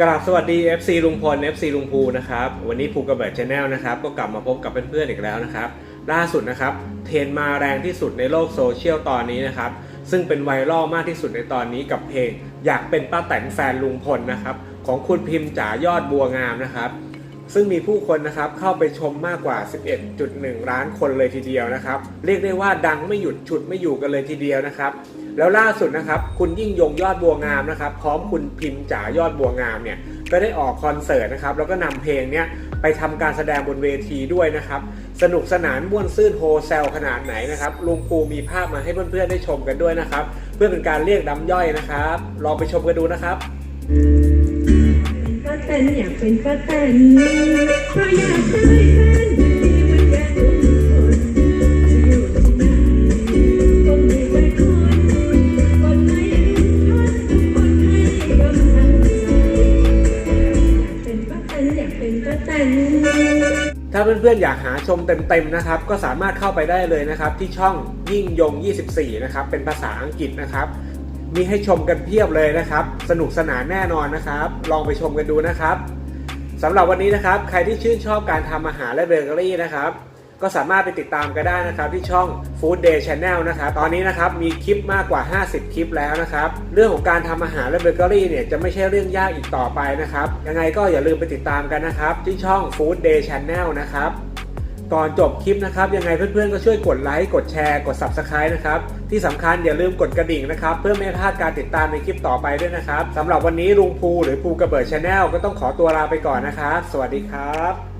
กราบสวัสดี FC ลุงพล FC ลุงภูนะครับ วันนี้ภูกระเบิดชาแนลนะครับ ก็กลับมาพบกับเพื่อนๆอีกแล้วนะครับ ล่าสุดนะครับ เทรนมาแรงที่สุดในโลกโซเชียลตอนนี้นะครับ ซึ่งเป็นไวรัลมากที่สุดในตอนนี้กับเพลง อยากเป็นป้าแตนแฟนลุงพลนะครับ ของคุณพิมพ์จ๋ายอดบัวงามนะครับ ซึ่งมีผู้คนนะครับเข้าไปชมมากกว่า 11.1 ล้านคนเลยทีเดียวนะครับ เรียกได้ว่าดังไม่หยุดฉุดไม่อยู่กันเลยทีเดียวนะครับ แล้วล่าสุดนะครับ คุณยิ่งยงยอดบัวงามนะครับ พร้อมคุณพิมพ์จ๋ายอดบัวงามเนี่ยก็ได้ออกคอนเสิร์ตนะครับ แล้วก็นำเพลงเนี้ยไปทำการแสดงบนเวทีด้วยนะครับ สนุกสนานม่วนซื่นโฮเซลขนาดไหนนะครับลุงปูมีภาพมาให้เพื่อนๆได้ชมกันด้วยนะครับ เพื่อเป็นการเรียกน้ำย่อยนะครับ ลองไปชมกันดูนะครับาแตนอยากเป็นป้าแตนเพราะอยากได้แฟนที่มันแก่ทุกคนจะอยู่ที่ไหนก็มีแต่คนคนให้ทนคนให้กำลังใจอยากเป็นป้าแตนอยากเป็นป้าแตนถ้าเพื่อนๆอยากหาชมเต็มๆนะครับ ก็สามารถเข้าไปได้เลยนะครับ ที่ช่องยิ่งยง 24 นะครับ เป็นภาษาอังกฤษนะครับ มีให้ชมกันเพียบเลยนะครับ สนุกสนานแน่นอนนะครับ ลองไปชมกันดูนะครับสำหรับวันนี้นะครับ ใครที่ชื่นชอบการทำอาหารและเบเกอรี่นะครับ ก็สามารถไปติดตามกันได้นะครับ ที่ช่อง Food Day Channel นะครับ ตอนนี้นะครับมีคลิปมากกว่า 50 คลิปแล้วนะครับ เรื่องของการทำอาหารและเบเกอรี่เนี่ยจะไม่ใช่เรื่องยากอีกต่อไปนะครับ ยังไงก็อย่าลืมไปติดตามกันนะครับ ที่ช่อง Food Day Channel นะครับ ก่อนจบคลิปนะครับ ยังไงเพื่อนๆก็ช่วยกดไลค์กดแชร์กด Subscribe นะครับ ที่สำคัญอย่าลืมกดกระดิ่งนะครับ เพื่อไม่ให้พลาดการติดตามในคลิปต่อไปด้วยนะครับสำหรับวันนี้ลุงภูหรือภูกระเบิดชาแนลก็ต้องขอตัวลาไปก่อนนะครับ สวัสดีครับ